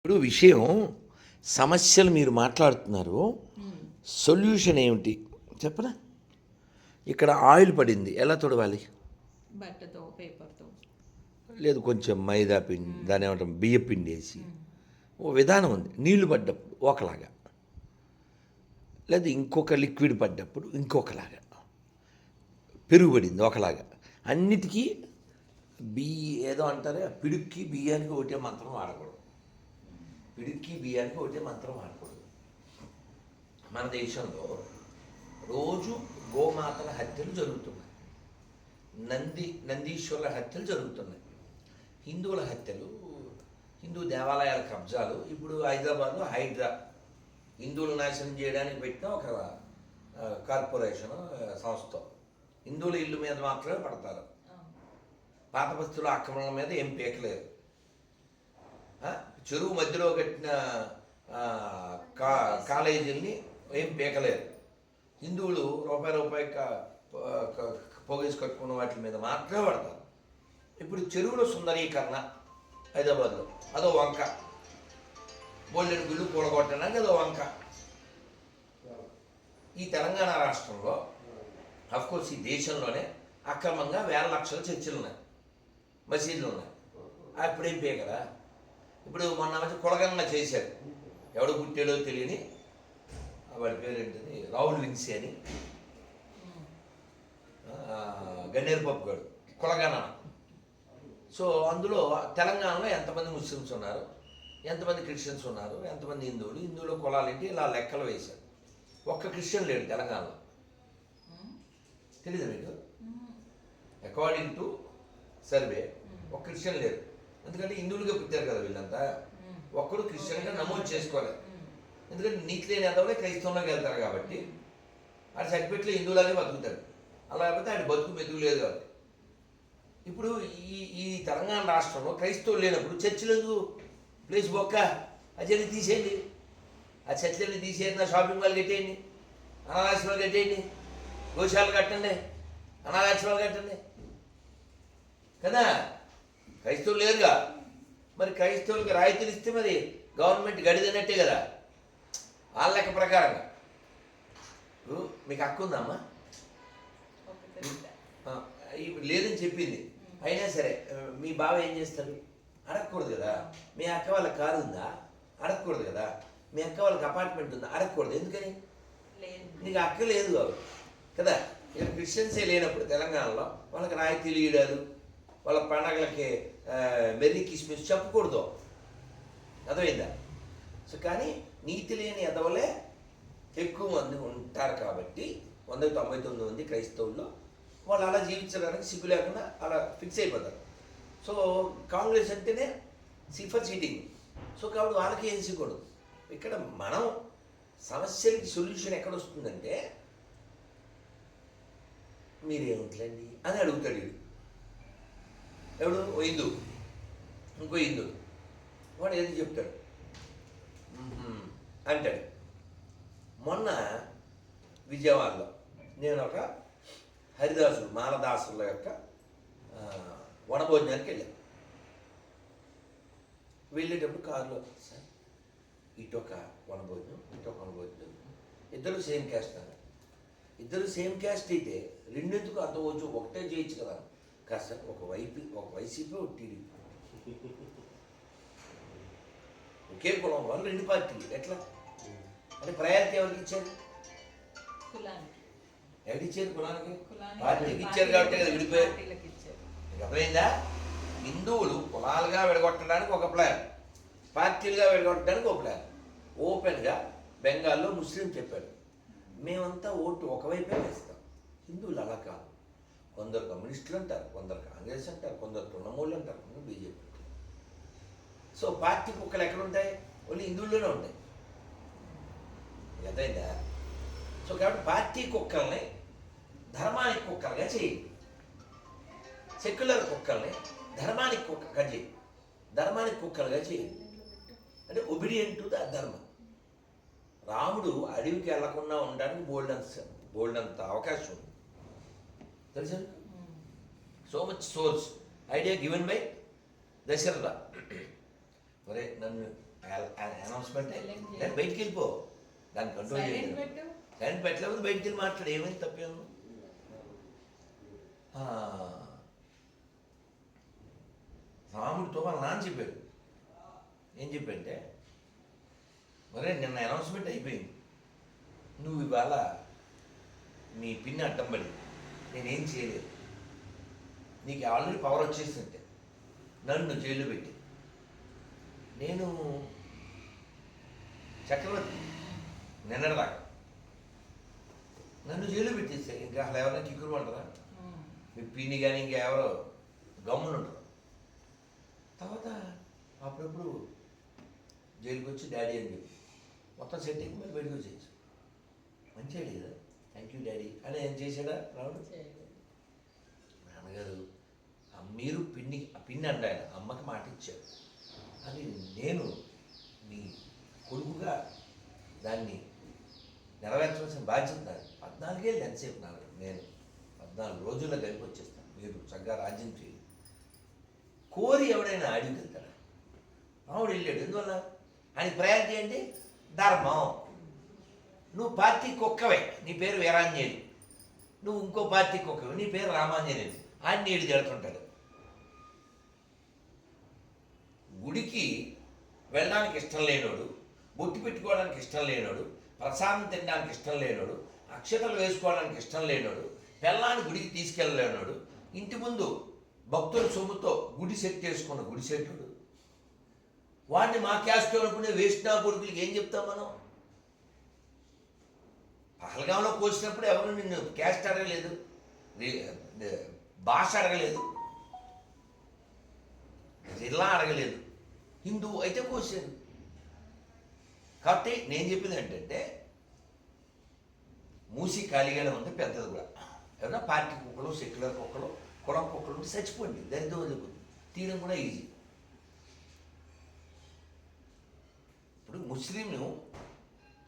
ఇప్పుడు విషయం సమస్యలు మీరు మాట్లాడుతున్నారు. సొల్యూషన్ ఏమిటి? చెప్పనా? ఇక్కడ ఆయిల్ పడింది. ఎలా తొడవాలి? బట్టతో పేపర్తో. లేదు కొంచెం మైదా పిండి దాని ఏమంటాం బియ్య పిండి వేసి. ఓ విధానం ఉంది. నీళ్ళు పడ్డప్పుడు ఒకలాగా. లేదా ఇంకొక లిక్విడ్ పడ్డప్పుడు ఇంకొకలాగా. పెరుగు పడింది ఒకలాగా. అన్నిటికీ బియ్య ఏదో అంటారే పిడుక్కి బియ్యానికి ఒకటే మంత్రం వాడకూడదు. పిడుక్కి బియ్యానికి ఒకటే మంత్రం వాడకూడదు మన దేశంలో రోజు గోమాతల హత్యలు జరుగుతున్నాయి. నంది నందీశ్వరుల హత్యలు జరుగుతున్నాయి. హిందువుల హత్యలు హిందూ దేవాలయాల కబ్జాలు ఇప్పుడు హైదరాబాద్లో హైడ్రా. హిందువులు నాశనం చేయడానికి పెట్టిన ఒక కార్పొరేషన్ సంస్థ. హిందువుల ఇల్లు మీద మాత్రమే పడతారు. పాత బస్తుల ఆక్రమణల మీద ఏం పీకలేరు చెరువు మధ్యలో కట్టిన కా కాలేజీల్ని ఏం పీకలేరు హిందువులు రూపాయి రూపాయి క- పోగేసి కట్టుకున్న వాటి మీద మాత్రమే పడతారు. ఇప్పుడు చెరువుల సుందరీకరణ హైదరాబాద్లో అదో వంక. బోల్లెడు గుళ్ళు కూడగొట్టడానికి అదో వంక. ఈ తెలంగాణ రాష్ట్రంలో అఫ్కోర్స్ ఈ దేశంలోనే అక్రమంగా వేల లక్షల చర్చిలు ఉన్నాయి మసీదులు ఉన్నాయి అప్పుడేం పీకరా ఇప్పుడు మొన్న మధ్య కులగంగా చేశారు ఎవడు పుట్టాడో తెలియని వాడి పేరు ఏంటిది రాహుల్ విన్సీ అని. గన్నేరు పప్పు గారు కులగన సో అందులో తెలంగాణలో ఎంతమంది ముస్లిమ్స్ ఉన్నారు? ఎంతమంది క్రిస్టియన్స్ ఉన్నారు? ఎంతమంది హిందువులు? హిందువుల కులాలు ఏంటి ఇలా లెక్కలు వేశారు. ఒక్క క్రిస్టియన్ లేడు తెలంగాణలో. తెలీదు మీకు? అకార్డింగ్ టు సర్వే ఒక క్రిస్టియన్ లేరు ఎందుకంటే హిందువులుగా పుట్టారు కదా వీళ్ళంతా. ఒక్కడు క్రిస్టియన్గా నమోదు చేసుకోలేదు ఎందుకంటే నీతి లేని ఎంతవరకు క్రైస్తవంలోకి వెళ్తారు కాబట్టి ఆడ సర్టిఫికెట్లో హిందువులాగే బతుకుతాడు. అలా కాకపోతే ఆయన బతుకు మెతుకు లేదు కాబట్టి. ఇప్పుడు ఈ ఈ తెలంగాణ రాష్ట్రంలో క్రైస్తవులు లేనప్పుడు చర్చిలు ఎందుకు? ప్లేస్ బొక్క. అజన్ని తీసేయండి. ఆ చర్చిలన్నీ తీసేయండి నా షాపింగ్ మాల్ కట్టేయండి. అనాథాశ్రమాలు కట్టేయండి. గోశాలు కట్టండి. అనాథాశ్రమాలు కట్టండి. కదా? క్రైస్తవులు లేరుగా? మరి క్రైస్తవులకి రాయితీలు ఇస్తే మరి గవర్నమెంట్ గడిదన్నట్టే కదా? వాళ్ళ లెక్క ప్రకారంగా. మీకు హక్కు ఉందమ్మా లేదని చెప్పింది. అయినా సరే మీ బావ ఏం చేస్తాడు? అడగకూడదు కదా. మీ అక్క వాళ్ళ కారు ఉందా? అడగకూడదు కదా. మీ అక్క వాళ్ళకి అపార్ట్మెంట్ ఉందా? అడగకూడదు. ఎందుకని? నీకు అక్క లేదు కదా? ఇక్కడ క్రిస్టియన్సే లేనప్పుడు తెలంగాణలో వాళ్ళకి రాయితీలు ఇయ్యడాలు వాళ్ళ పండగలకి ఆ, మెర్రీ కిస్మిస్ చెప్పకూడదు. అర్థమైందా? సో కానీ నీతి లేని ఎదవలే ఎక్కువ మంది ఉంటారు కాబట్టి వంద తొంభై తొమ్మిది మంది క్రైస్తవుల్లో వాళ్ళు అలా జీవించడానికి సిగ్గు లేకుండా అలా ఫిక్స్ అయిపోతారు. సో కాంగ్రెస్ అంటేనే సిఫర్ సీటింగ్ సో కాబట్టి వాళ్ళకి ఏం సిగ్గూడదు ఇక్కడ మనం సమస్యలకి సొల్యూషన్ ఎక్కడ వస్తుందంటే మీరేమిట్లండి అని అడుగుతాడు వీడు. ఎవడు? ఓ హిందూ. ఇంకో హిందూ. వాడు ఏది చెప్తాడు. అంటాడు. మొన్న విజయవాడలో నేను ఒక హరిదాసులు మాలదాసుల యొక్క వనభోజనానికి వెళ్ళాను. వెళ్ళేటప్పుడు కారులో సార్ ఇటొక వనభోజనం ఇటొక వనభోజనం. ఇద్దరు సేమ్ క్యాస్ట్ అన్నారు. ఇద్దరు సేమ్ క్యాస్ట్ అయితే రెండెందుకు అర్థం వచ్చు ఒకటే చేయొచ్చు కదా. కాదు సార్ ఒక వైపీ ఒక వైసీపీ ఒక టీడీపీ. ఒకే కులం వాళ్ళు రెండు పార్టీలు. ఎట్లా? అంటే ప్రయారిటీ ఎవరికి ఇచ్చారు? ఎవరికి ఇచ్చారు కులానికి? పార్టీకి ఇచ్చారు కాబట్టి కదా విడిపోయారు. అర్థమైందా? హిందువులు కులాలుగా విడగొట్టడానికి ఒక ప్లాన్. పార్టీలుగా విడగొట్టడానికి ఒక ప్లాన్. ఓపెన్గా బెంగాల్లో ముస్లిం చెప్పాడు మేమంతా ఓటు ఒకవైపే వేస్తాం. హిందువులు అలా కాదు. కొందరు కమ్యూనిస్టులు అంటారు కొందరు కాంగ్రెస్ అంటారు కొందరు తృణమూలు అంటారు కొందరు బీజేపీ అంటారు. సో పార్టీ కుక్కలు ఎక్కడ ఉంటాయి ఓన్లీ హిందువుల్లోనే ఉంటాయి. అర్థమైందా? సో కాబట్టి పార్టీ కుక్కల్ని ధర్మానికి కుక్కలుగా చేయండి సెక్యులర్ కుక్కల్ని ధర్మానికి కుక్కగా చేయి. ధర్మానికి కుక్కలుగా చేయండి అంటే ఒబిడియంట్ టు ద ధర్మం. రాముడు అడవికి వెళ్ళకుండా ఉండడానికి బోల్డ్ అంత బోల్డ్ అంత అవకాశం ఉంది. తెలుసా so much source idea given by Dasharatha ఒరే నన్ను అనౌన్స్మెంట్. లేదు బయటికి వెళ్ళిపో. దాన్ని కంట్రోల్ చేయండి పెట్టు. సైలెంట్ పెట్టలేకపోతే బయటికి వెళ్ళి మాట్లాడు. ఏమైంది తప్పేమో రాముడితో వాళ్ళ నాన్న చెప్పాడు. ఏం చెప్పంటే మరే నిన్న అనౌన్స్మెంట్ అయిపోయింది. నువ్వు ఇవాళ మీ పిన్ని అడ్డం పడింది. నేనేం చేయలేదు. నీకు ఆల్రెడీ పవర్ వచ్చేసింటే నన్ను జైల్లో పెట్టి. నేను చక్రవర్తి. నిన్నటిదాకా నన్ను జైల్లో పెట్టేస్తే ఇంకా అసలు ఎవరైనా కిక్కురు ఉమ్. మీ పిన్ని కానీ ఇంకెవరో గమ్మున ఉంటారు తర్వాత అప్పుడప్పుడు జైలుకి వచ్చి డాడీ అని చెప్పి మొత్తం సెట్ అయ్యి మళ్ళీ బయటకు వచ్చేయచ్చు మంచిగా కదా? థ్యాంక్ యూ డాడీ అని ఏం చేశాడా రావుడు నాన్నగారు మీరు పిన్ని ఆ పిన్ని అంటే ఆయన అమ్మకి మాట ఇచ్చారు. అని నేను మీ కొడుకుగా దాన్ని నెరవేర్చవలసిన బాధ్యత నాది. పద్నాలుగేళ్ళు ఎంతసేపు నాకు నేను పద్నాలుగు రోజుల్లో కలిపి వచ్చేస్తాను. మీరు చక్కగా రాజ్యం చేయండి. కోరి ఎవడైనా అడిగి వెళ్తాడా? రాముడు వెళ్ళాడు. ఎందువల్ల? ఆయన ప్రయాణం చేయండి ధర్మం. నువ్వు పార్టీ కుక్కవే నీ పేరు వీరాంజనేయులు. నువ్వు ఇంకో పార్టీ కుక్కవే నీ పేరు రామాంజనేయులు. ఆయన నీడు తిడుతుంటాడు గుడికి వెళ్ళడానికి ఇష్టం లేనోడు బొట్టు పెట్టుకోవడానికి ఇష్టం లేనోడు ప్రసాదం తినడానికి ఇష్టం లేనోడు అక్షతలు వేసుకోవడానికి ఇష్టం లేనోడు పెళ్ళాన్ని గుడికి తీసుకెళ్ళలేనోడు ఇంటి ముందు భక్తుల సొమ్ముతో గుడి సెట్ చేసుకున్న గుడి సెట్టుడు వాడిని మా క్యాస్ట్ అనుకునే వేసిన కొడుకులకి ఏం చెప్తాం మనం? పహల్గాంలో కోసినప్పుడు ఎవరు నిన్ను క్యాస్ట్ అడగలేదు? భాష అడగలేదు? జిల్లా అడగలేదు. హిందూ అయితే కోసాను కాబట్టి నేను చెప్పింది ఏంటంటే మూసి ఖాళీగానే ఉంది పెద్దది కూడా. ఏమన్నా పార్టీ కుక్కలు సెక్యులర్ కుక్కలు కులం కుక్కలు ఉంటే చచ్చిపోండి దరిద్రం వదులుకుంది తీయడం కూడా ఈజీ ఇప్పుడు ముస్లింలు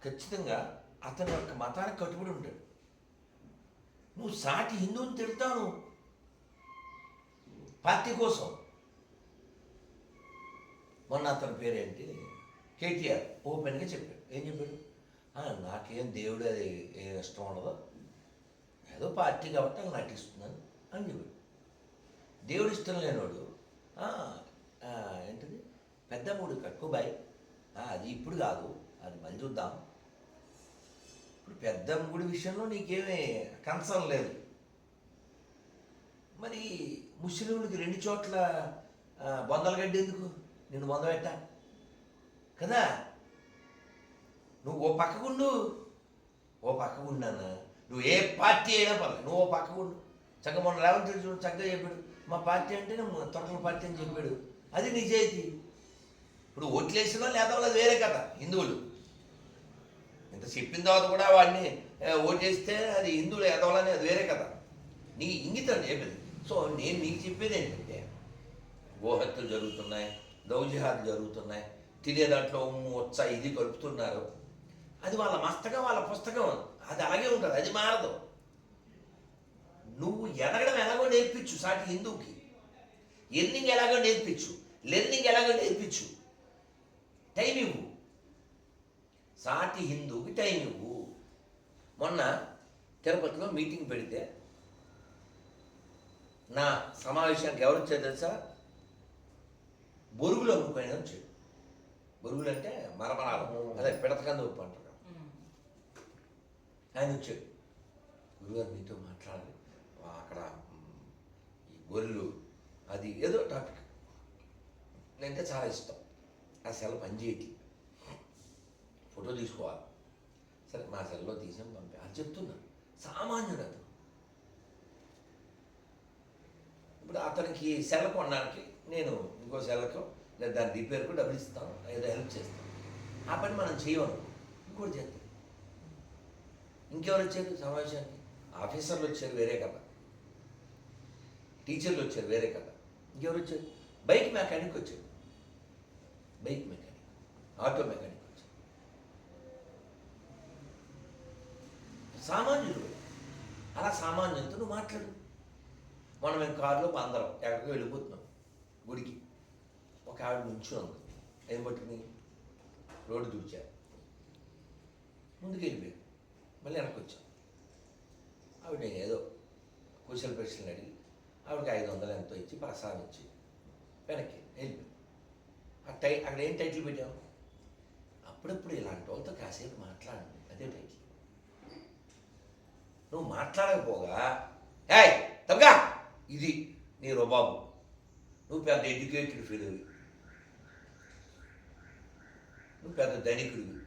ఖచ్చితంగా అతని యొక్క మతానికి కట్టుబడి ఉంటాడు. నువ్వు సాటి హిందువుని తిడతాను. పార్టీ కోసం. మొన్న అతని పేరేంటి? కేటీఆర్. ఓపెన్గా చెప్పాడు. ఏం చెప్పాడు? నాకేం దేవుడు అది ఏం ఇష్టం ఉండదు. ఏదో పార్టీ కాబట్టి అలా నటిస్తున్నాను అని చెప్పాడు. దేవుడు ఇష్టం లేనివాడు. ఏంటిది? పెద్ద మూడు కట్టుకోబాయ్ అది ఇప్పుడు కాదు. అది మళ్ళీ చూద్దాం. ఇప్పుడు పెద్ద గుడి విషయంలో నీకేమీ కన్సర్న్ లేదు. మరి ముస్లింలకి రెండు చోట్ల బొందలు గడ్డి ఎందుకు నేను బొందబెట్ట కదా? నువ్వు ఓ పక్కకుండు ఓ పక్కకుండానా నువ్వు ఏ పార్టీ అయినా పర్లేదు. నువ్వు ఓ పక్కకుండు చక్కగా మొన్న రేవంత్ రెడ్డి చూడు చక్కగా చెప్పాడు. మా పార్టీ అంటే తొక్కల పార్టీ అని చెప్పాడు. అది నిజాయితీ. ఇప్పుడు ఓట్లేసినా లేదా అది వేరే కదా హిందువులు. చెప్పిన తర్వాత కూడా వాడిని ఓటేస్తే అది హిందువులు ఎదవాలని అది వేరే కదా. నీ ఇంగితం చెప్పేది. సో నేను నీకు చెప్పేది ఏంటంటే గోహత్యలు జరుగుతున్నాయి దౌజిహాలు జరుగుతున్నాయి తినే దాంట్లో ఉమ్ము వచ్చ ఇది కలుపుతున్నారు. అది వాళ్ళ మస్తకం వాళ్ళ పుస్తకం. అది అలాగే ఉంటుంది అది మారదు. నువ్వు ఎదగడం ఎలాగో నేర్పించు సాటి హిందువుకి. ఎర్నింగ్ ఎలాగో నేర్పించు లెర్నింగ్ ఎలాగో నేర్పించు. టైం ఇవ్వు. సాటి హిందువుకి టైం ఇవ్వు. మొన్న తిరుపతిలో మీటింగ్ పెడితే నా సమావేశానికి ఎవరు వచ్చారు తెలుసా? బొరుగులు అమ్ముకునే వచ్చాడు. బొరుగులు అంటే మరమరాలు. అదే పిడతకంద ఉప్పు అంటారు. ఆయన వచ్చాడు. గురుగారు మీతో మాట్లాడాలి. అక్కడ ఈ గొర్రెలు అది ఏదో టాపిక్. నేనంటే చాలా ఇష్టం. ఆ సెల్ పనిచేయటి ఫోటో తీసుకోవాలి సరే మా సెల్లో తీసాం పంపి. అది చెప్తున్నాను సామాన్యుడు అతను. ఇప్పుడు అతనికి సెల్ కొనడానికి నేను ఇంకో సెల్కు లేదా దాని రిపేర్కు డబ్బులు ఇస్తాను. ఏదో హెల్ప్ చేస్తాను. ఆ పని మనం చేయమను ఇంకోటి చేస్తాం ఇంకెవరు వచ్చారు సమావేశానికి? ఆఫీసర్లు వచ్చారు వేరే కదా టీచర్లు వచ్చారు వేరే కదా ఇంకెవరు వచ్చారు? బైక్ మెకానిక్ వచ్చాడు. Bike mechanic. ఆటో మెకానిక్ వచ్చాడు సామాన్యుడు. అలా సామాన్యంతో నువ్వు మాట్లాడు. మనం మేము కారులో అందరం ఎక్కడికి వెళ్ళిపోతున్నాం. గుడికి. ఒక ఆవిడ నుంచి ఉంది. ఏం పట్టుకుని? రోడ్డు దూచారు ముందుకు వెళ్ళిపోయారు మళ్ళీ వెనక్కి వచ్చాం ఆవిడ ఏదో కుశల ప్రశ్నలు అడిగి ఆవిడకి ఐదు వందలు ఎంతో ఇచ్చి ప్రసాదం ఇచ్చి వెనక్కి వెళ్ళిపోయాం. ఆ టై అక్కడ ఏం టైటిల్ పెట్టాం? అప్పుడప్పుడు ఇలాంటి వాళ్ళతో కాసేపు మాట్లాడండి. అదే టైటిల్. నువ్వు మాట్లాడకపోగా. ఏయ్ తప్పగా ఇది నీ రుబాబు. నువ్వు పెద్ద ఎడ్యుకేటెడ్ ఫీల్ నువ్వు పెద్ద ధనికుడివి.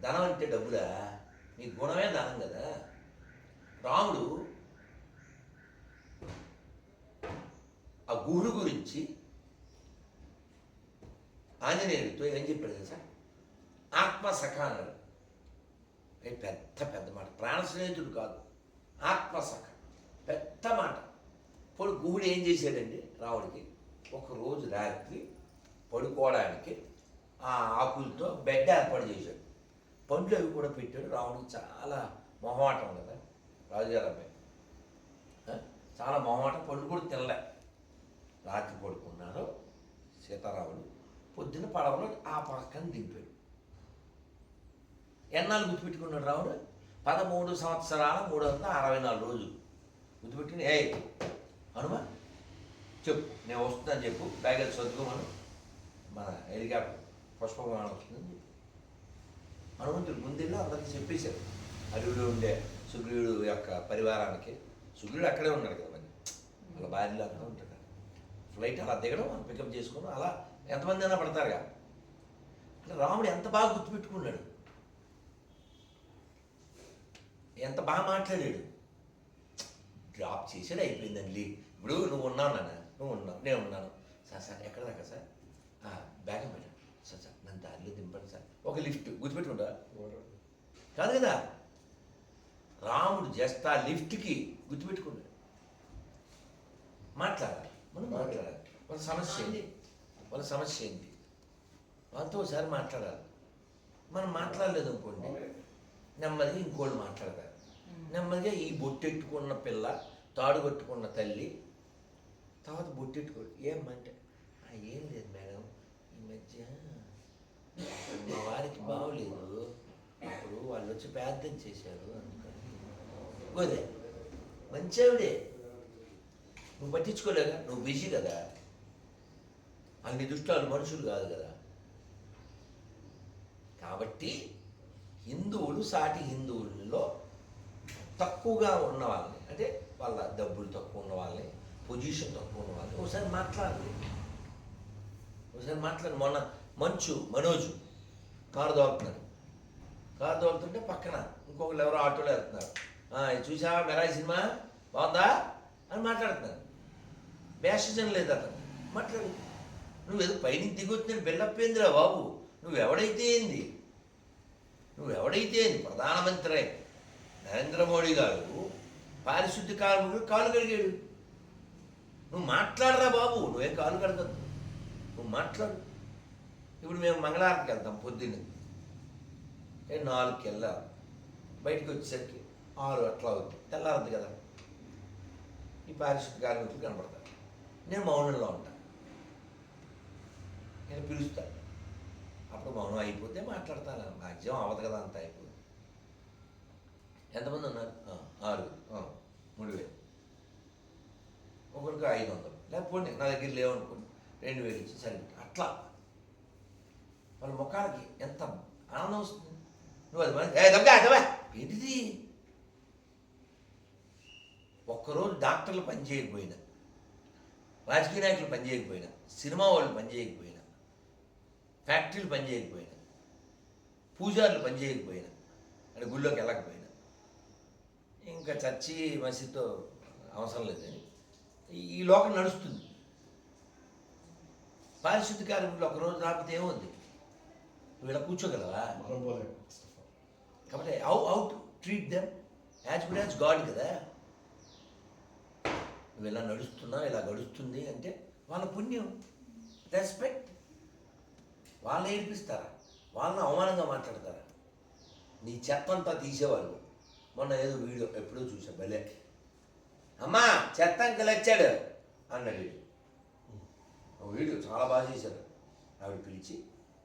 ధనం అంటే డబ్బులా? నీ గుణమే ధనం కదా. రాముడు ఆ గుహుడు గురించి ఆంజనేయుడితో ఏం చెప్పాడు తెలుసా? ఆత్మసఖ అన్నాడు పెద్ద పెద్ద మాట. ప్రాణ స్నేహితుడు కాదు. ఆత్మసఖ. పెద్ద మాట. ఇప్పుడు గుహుడు ఏం చేశాడండి? రావుడికి ఒకరోజు రాత్రి పడుకోవడానికి ఆ ఆకులతో బెడ్ ఏర్పాటు చేశాడు. పండ్లు అవి కూడా పెట్టాడు. రావణుడికి చాలా మొహమాటం కదా రాజుగారి అబ్బాయి. చాలా మొహమాటం. పండ్లు కూడా తినలే. రాత్రి పడుకున్నారు సీతారాముడు. పొద్దున్న పడవలో ఆ పక్కన దింపాడు. ఎన్నాళ్ళు గుర్తుపెట్టుకున్నాడు రావుడు పదమూడు సంవత్సరాల మూడు వందల అరవై నాలుగు రోజులు. గుర్తుపెట్టుకుని ఏ హనుమా చెప్పు. నేను వస్తున్నాను చెప్పు. బ్యాగ్ అది చదువుకోమను మన హెలికాప్టర్ పుష్ప వస్తుందని చెప్పు. హనుమంతుడు ముందెళ్ళి అందరికీ చెప్పేశారు అడవిలో ఉండే సుగ్రీవుడు యొక్క పరివారానికి. సుగ్రీవుడు అక్కడే ఉన్నాడు కదా మరి. వాళ్ళ భార్యలో అంతా ఉంటారు. ఫ్లైట్ అలా దిగడం మనం పికప్ చేసుకోవడం అలా ఎంతమంది అయినా పడతారుగా. అంటే రాముడు ఎంత బాగా గుర్తుపెట్టుకున్నాడు? ఎంత బాగా మాట్లాడాడు? డ్రాప్ చేసాడు అయిపోయిందండి. ఇప్పుడు నువ్వు ఉన్నావు నాన్న. నువ్వు ఉన్నావు. నేను ఉన్నాను. సార్ సార్ ఎక్కడ దాకా సార్? "ఆ, బ్యాగ్ పెట్టాను సార్. సార్ నన్ను దారిలో దింపండి సార్. ఒక లిఫ్ట్ గుర్తుపెట్టుకుంటా? కాదు కదా? రాముడు జస్ట్ ఆ లిఫ్ట్కి గుర్తుపెట్టుకున్నాడు. మాట్లాడాలి. మనం మాట్లాడాలి. వాళ్ళ సమస్య ఏంటి? వాళ్ళ సమస్య ఏంటి? వాళ్ళతో ఒకసారి మాట్లాడాలి. మనం మాట్లాడలేదు అనుకోండి నెమ్మదిగా ఇంకోళ్ళు మాట్లాడతారు. నెమ్మదిగా ఈ బొట్టెట్టుకున్న పిల్ల తాడు కట్టుకున్న తల్లి తర్వాత బొట్టెట్టుకో ఏమంటే ఏం లేదు మేడం ఈ మధ్య మా వారికి బాగోలేదు అప్పుడు వాళ్ళు వచ్చి ప్రార్థన చేశారు అందుకని. గోదే మంచివిడే నువ్వు పట్టించుకోలేగా నువ్వు బిజీ కదా. అన్ని దుష్టాలు మనుషులు కాదు కదా. కాబట్టి హిందువులు సాటి హిందువుల్లో తక్కువగా ఉన్న వాళ్ళని అంటే వాళ్ళ డబ్బులు తక్కువ ఉన్న వాళ్ళని పొజిషన్ తక్కువ ఉన్న వాళ్ళని ఒకసారి మాట్లాడాలి ఒకసారి మాట్లాడి మొన్న మంచు మనోజు కారు దోలుతున్నాడు. కారు దోలుతుంటే పక్కన ఇంకొకరు ఎవరో ఆటోలో వెళ్తున్నారు. చూసావా మెరాయి సినిమా? బాగుందా? అని మాట్లాడుతున్నారు. భేషజం లేదు అతను. మాట్లాడు. నువ్వు ఏదో పైన దిగొచ్చిన బిల్లప్పేందిరా బాబు. నువ్వు ఎవడైతే ఏంది? నువ్వు ఎవడైతే ఏంది? ప్రధానమంత్రి. నరేంద్ర మోడీ గారు పారిశుద్ధ్య కార్మికుడు కాలు కడిగాడు. నువ్వు మాట్లాడరా బాబు నువ్వేం కాలు కడగద్దు. నువ్వు మాట్లాడు. ఇప్పుడు మేము మంగళవారంకి వెళ్తాం పొద్దున్న. నాలుగుకి వెళ్ళాలి బయటికి వచ్చేసరికి ఆరు అట్లా అవుతుంది తెల్లారద్దు కదా. ఈ పారిశుద్ధ్య కార్మికులు కనపడతారు నేను మౌనంలో ఉంటాను నేను పిలుస్తాను అప్పుడు మౌనం అయిపోతే మాట్లాడతాను. మాక్సిమం అవ్వదు కదా అంత అయిపోతుంది ఎంతమంది ఉన్నారు? ఆరు. మూడు వేలు. ఒకరికి ఐదు వందలు. లేకపోతే నా దగ్గర లేవనుకోండి రెండు వేలు ఇచ్చి సరే. అట్లా. వాళ్ళ ముఖానికి ఎంత ఆనందం వస్తుంది? నువ్వు అది మన- ఏంటిది? ఒక్కరోజు డాక్టర్లు పనిచేయకపోయినా రాజకీయ నాయకులు పని చేయకపోయినా సినిమా వాళ్ళు పని చేయకపోయినా ఫ్యాక్టరీలు పని చేయకపోయినా పూజారులు పని చేయకపోయినా అంటే గుళ్ళోకి వెళ్ళకపోయినా ఇంకా చర్చి మసీదుతో అవసరం లేదని ఈ- లోకం నడుస్తుంది. పారిశుద్ధ కార్మికులు ఒక రోజు రాకపోతే ఏముంది? ఇలా కూర్చోగలవా? కాబట్టి how how to treat them? As good as god కదా. నువ్వు ఇలా నడుస్తున్నావు ఇలా గడుస్తుంది అంటే వాళ్ళ పుణ్యం రెస్పెక్ట్. వాళ్ళని ఏడిపిస్తారా? వాళ్ళని అవమానంగా మాట్లాడతారా? నీ చెత్తంతా తీసేవాళ్ళు. మొన్న ఏదో వీడియో ఎప్పుడో చూసా భలే. అమ్మా చెత్త అంకల్ వచ్చాడు అన్నాడు వీడియో చాలా బాగా చేశారు ఆవిడ పిలిచి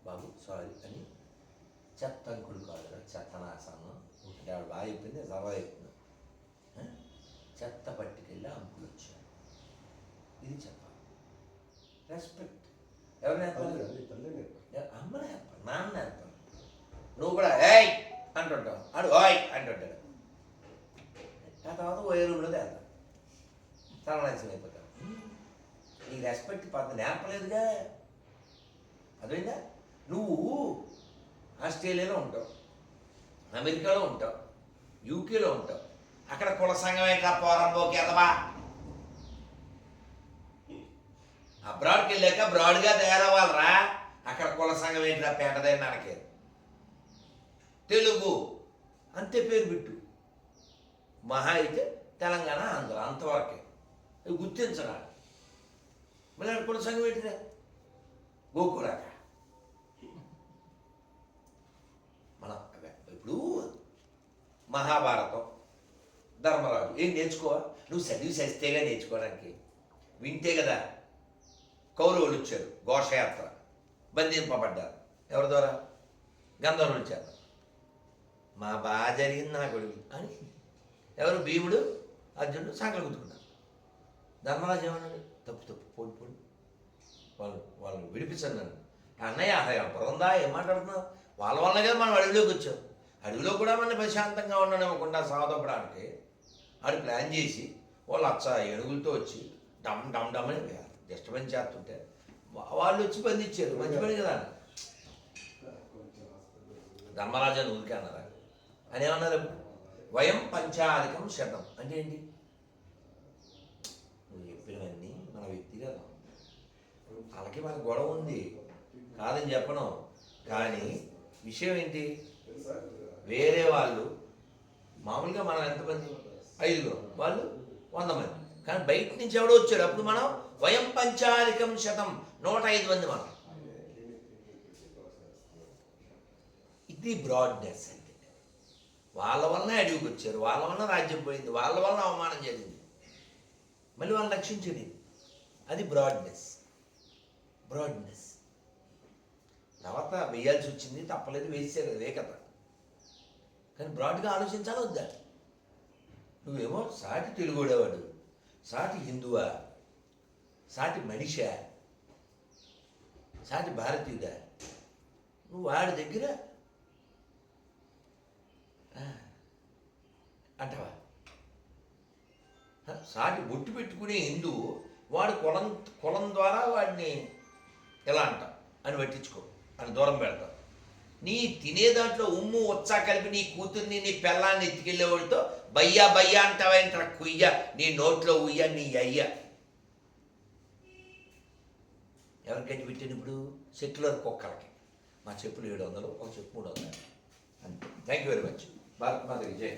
బాబు సారీ అని చెత్త అంకుడు కాదురా చెత్తనాశాను అంటే ఆవిడ బాగా చెప్పింది సరదా ఆ? చెత్త పట్టుకెళ్ళి అంకులు వచ్చారు ఇది చెప్పాలి రెస్పెక్ట్ ఎవరు నేర్పాలి అమ్మ నేర్పాలి నాన్న నేర్పాలి నువ్వు కూడా ఏయ్! అంటుంటావు. ఆడు ఓయ్! అంటుంటాడు. ఆ తర్వాత ఓ రూమ్లో తేలుతాం సర్వనాశనం అయిపోతాం. నీ రెస్పెక్ట్ పద నేర్పలేదుగా? అదేందా నువ్వు ఆస్ట్రేలియాలో ఉంటావు. అమెరికాలో ఉంటావు. యూకేలో ఉంటావు. అక్కడ కుల సంఘం ఎట్లా పోరంబోకి ఎదవా అబ్రాడ్కి వెళ్ళాక బ్రాడ్గా తయారవ్వాలరా. అక్కడ కుల సంఘం ఏంటిరా? పేటదని నాకే తెలుగు. అంతే పేరు బిట్టు మహా అయితే తెలంగాణ ఆంధ్ర అంతవరకే. అవి గుర్తించరా మళ్ళీ ఆడ సంఘం ఏంటిదే గోకులాక మన ఇప్పుడు మహాభారతం ధర్మరాజు ఏం నేర్చుకోవాలి నువ్వు చదివి చేస్తేగా నేర్చుకోవడానికి. వింటే కదా. కౌరవులు వచ్చారు ఘోషయాత్ర. బంధింపబడ్డారు. ఎవరి ద్వారా? గంధర్వులు చేత మా బాగా జరిగింది నా కొడుకు. అని ఎవరు? భీముడు అర్జునుడు సాకలు గుద్దుకున్నారు ధర్మరాజు ఏమన్నాడు? తప్పు తప్పు పోడు పోడు. వాళ్ళు వాళ్ళు విడిపించండి నన్ను. అన్నయ్య అసలు బృందా ఏం మాట్లాడుతున్నావు? వాళ్ళ వల్ల కదా మనం అడవిలోకి వచ్చాం. అడవిలో కూడా మన ప్రశాంతంగా ఉండనివ్వకుండా సాధపడానికి ఆడు ప్లాన్ చేసి వాళ్ళు అచ్చ ఏనుగులతో వచ్చి డమ్ డమ్ డమ్ అని డిస్టర్బెన్స్ చేస్తుంటే వాళ్ళు వచ్చి బంధించారు మంచి పని కదా. ధర్మరాజు అని ఊరికే అన్నారా? అని ఏమన్నారు? వయం పంచాధికం శతం. అంటే ఏంటి? నువ్వు చెప్పినవన్నీ మన వ్యక్తిగతం. వాళ్ళకి మన గొడవ ఉంది. కాదని చెప్పను. కానీ విషయం ఏంటి? వేరే వాళ్ళు మామూలుగా మనం ఎంతమంది? ఐదుగురు. వాళ్ళు వంద మంది. కానీ బయట నుంచి ఎవడో వచ్చాడు. అప్పుడు మనం వయం పంచాధికం శతం. నూట ఐదు మంది మనం. ఇది బ్రాడ్నెస్ అండి వాళ్ళ వలన అడవికి వచ్చారు వాళ్ళ వలన రాజ్యం పోయింది వాళ్ళ వలన అవమానం జరిగింది. మళ్ళీ వాళ్ళని రక్షించేది అది బ్రాడ్నెస్. బ్రాడ్నెస్. తర్వాత వేయాల్సి వచ్చింది తప్పలేదు వేసారు అదే కదా కానీ బ్రాడ్గా ఆలోచించాలి వద్దా? నువ్వేమో సాటి తెలుగుడేవాడు సాటి హిందువా సాటి మనిషా సాటి భారతీయుడా? నువ్వు వాడి దగ్గర అంటావా? సాటి బొట్టు పెట్టుకునే హిందువు వాడు కులం కులం ద్వారా వాడిని ఎలా అంట? అని పట్టించుకో. అని దూరం పెడతావు. నీ తినే దాంట్లో ఉమ్ము ఉత్సా కలిపి నీ కూతుర్ని నీ పెళ్ళాన్ని ఎత్తుకెళ్ళేవాడితో బయ్యా బయ్యా అంటావేంట్రా కుయ్య? నీ నోట్లో ఉయ్య నీ అయ్య. ఎవరికి గట్టి పెట్టాను ఇప్పుడు? సెక్యులర్ కుక్కలకి. మా చెప్పులు ఏడు వందలు ఒక చెప్పు మూడు వందలు. అంతే. Thank you very much Bharat మాతకి విజయ్.